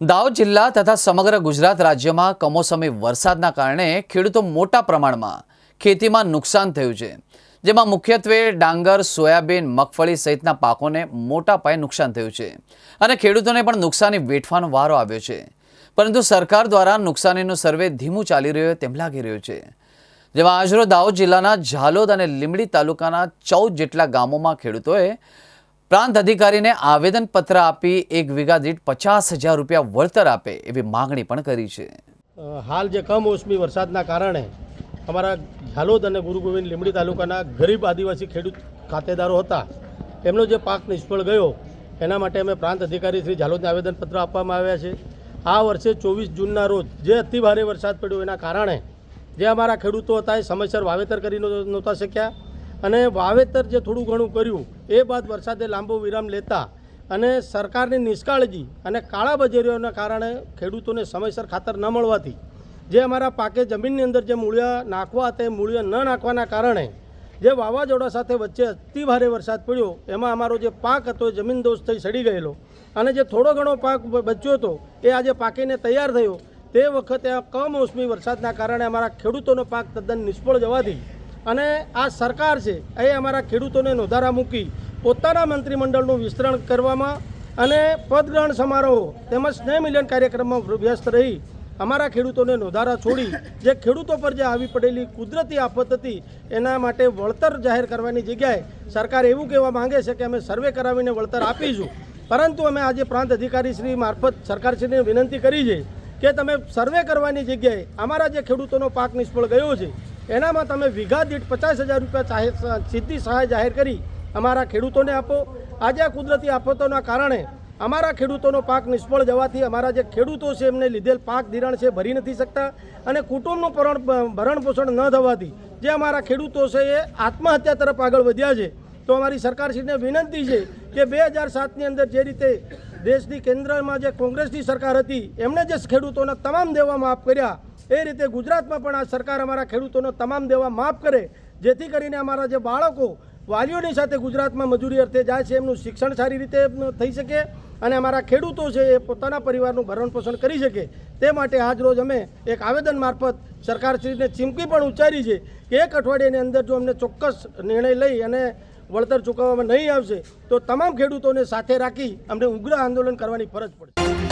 દાહોદ જિલ્લા તથા સમગ્ર ગુજરાત રાજ્યમાં કમોસમી વરસાદના કારણે ખેડૂતો મોટા પ્રમાણમાં ખેતીમાં નુકસાન થયું છે. જેમાં મુખ્યત્વે ડાંગર, સોયાબીન, મગફળી સહિતના પાકોને મોટા પાયે નુકસાન થયું છે અને ખેડૂતોને પણ નુકસાની વેઠવાનો વારો આવ્યો છે. પરંતુ સરકાર દ્વારા નુકસાનીનો સર્વે ધીમું ચાલી રહ્યો તેમ લાગી રહ્યું છે. જેમાં આજરો દાહોદ જિલ્લાના ઝાલોદ અને લીંબડી તાલુકાના ચૌદ જેટલા ગામોમાં ખેડૂતોએ પ્રાંત અધિકારીને આવેદનપત્ર આપી એક વીઘા દીઠ પચાસ હજાર રૂપિયા વળતર આપે એવી માંગણી પણ કરી છે. હાલ જે કમોસમી વરસાદના કારણે અમારા ઝાલોદ અને ગુરુ ગોવિંદ લીંબડી તાલુકાના ગરીબ આદિવાસી ખેડૂત ખાતેદારો હતા. એમનો જે પાક નિષ્ફળ ગયો, એના માટે અમે પ્રાંત અધિકારી શ્રી ઝાલોદને આવેદનપત્ર આપવામાં આવ્યા છે. આ વર્ષે ચોવીસ જૂનના રોજ જે અતિ ભારે વરસાદ પડ્યો એના કારણે જે અમારા ખેડૂતો હતા એ સમયસર વાવેતર કરી નહોતા શક્યા અને વાવેતર જે થોડું ઘણું કર્યું એ બાદ વરસાદે લાંબો વિરામ લેતા અને સરકારની નિષ્કાળજી અને કાળા બજારીઓના કારણે ખેડૂતોને સમયસર ખાતર ન મળવાથી જે અમારા પાકે જમીનની અંદર જે મૂળિયા નાખવા તે મૂળિયા ન નાખવાના કારણે જે વાવાઝોડા સાથે વચ્ચે અતિ ભારે વરસાદ પડ્યો, એમાં અમારો જે પાક હતો એ જમીન દોષ થઈ સડી ગયેલો. અને જે થોડો ઘણો પાક બચ્યો હતો, એ આજે પાકીને તૈયાર થયો. તે વખતે આ કમોસમી વરસાદના કારણે અમારા ખેડૂતોનો પાક તદ્દન નિષ્ફળ જવાથી અને આ સરકાર છે, એ અમારા ખેડૂતોને નોધારા મૂકી પોતાના મંત્રીમંડળનું વિસ્તરણ કરવામાં અને પદગ્રહણ સમારોહ તેમજ સ્નેહ મિલન કાર્યક્રમમાં વ્યસ્ત રહી અમારા ખેડૂતોને નોધારા છોડી જે ખેડૂતો પર જે આવી પડેલી કુદરતી આફત હતી, એના માટે વળતર જાહેર કરવાની જગ્યાએ સરકાર એવું કહેવા માંગે છે કે અમે સર્વે કરાવીને વળતર આપીશું. પરંતુ અમે આજે પ્રાંત અધિકારી શ્રી મારફત સરકારશ્રીને વિનંતી કરી છે કે તમે સર્વે કરવાની જગ્યાએ અમારા જે ખેડૂતોનો પાક નિષ્ફળ ગયો છે એનામાં તમે વીઘા દીઠ પચાસ હજાર રૂપિયા સીધી સહાય જાહેર કરી અમારા ખેડૂતોને આપો. આજે આ કુદરતી આફતોના કારણે અમારા ખેડૂતોનો પાક નિષ્ફળ જવાથી અમારા જે ખેડૂતો છે એમને લીધેલ પાક ધિરાણ છે ભરી નથી શકતા અને કુટુંબનું ભરણ ભરણ પોષણ ન થવાથી જે અમારા ખેડૂતો છે એ આત્મહત્યા તરફ આગળ વધ્યા છે. તો અમારી સરકારશ્રીને વિનંતી છે કે બે હજાર સાતની અંદર જે રીતે દેશની કેન્દ્રમાં જે કોંગ્રેસની સરકાર હતી એમણે જે ખેડૂતોના તમામ દેવા માફ કર્યા એ રીતે ગુજરાતમાં પણ આ સરકાર અમારા ખેડૂતોનો તમામ દેવા માફ કરે, જેથી કરીને અમારા જે બાળકો વાલીઓની સાથે ગુજરાતમાં મજૂરી અર્થે જાય છે, એમનું શિક્ષણ સારી રીતે થઈ શકે અને અમારા ખેડૂતો છે એ પોતાના પરિવારનું ભરણ પોષણ કરી શકે. તે માટે આજ રોજ અમે એક આવેદન મારફત સરકારશ્રીને ચીમકી પણ ઉચ્ચારી છે કે એક અઠવાડિયાની અંદર જો અમને ચોક્કસ નિર્ણય લઈ અને વળતર ચૂકવવામાં નહીં આવશે, તો તમામ ખેડૂતોને સાથે રાખી અમને ઉગ્ર આંદોલન કરવાની ફરજ પડશે.